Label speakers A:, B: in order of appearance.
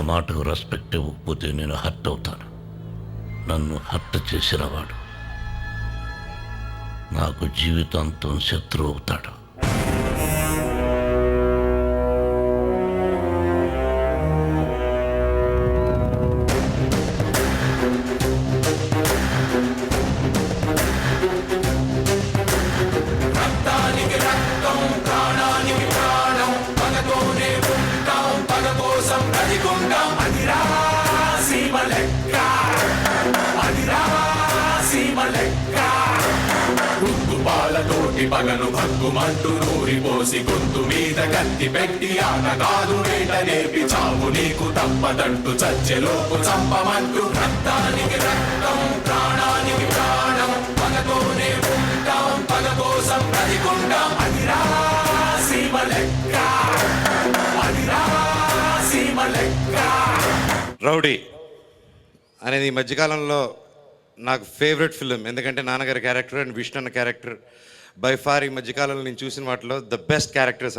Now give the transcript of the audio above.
A: ఆ మాటకు రెస్పెక్ట్ ఇవ్వకపోతే నేను హర్ట్ అవుతాను. నన్ను హర్ట్ చేసిన వాడు. నాకు జీవితాంతం శత్రువు అవుతాడు.
B: పాలతోటి పగను భగ్గుమంటూ నూరిపోసి గొంతు మీద కత్తి పెట్టి ఆటగాదు వేట నేర్పి చావు నీకు తప్పదంటూ చచ్చెలోపు చంపమంటూ రక్తానికి రక్తం ప్రాణానికి ప్రాణం. పగతోనే ఉంటాం పగ కోసం బ్రతికుంటాం. అదిరా సీమ లెక్క. అదిరా సీమ లెక్క.
C: రౌడీ అనేది ఈ మధ్యకాలంలో నాకు ఫేవరెట్ ఫిలిం ఎందుకంటే నాన్నగారి క్యారెక్టర్ అండ్ విష్ణు అన్న క్యారెక్టర్ బై ఫార్ ఈ మధ్యకాలంలో నేను చూసిన వాటిలో ద బెస్ట్ క్యారెక్టర్స్ అన్నమాట.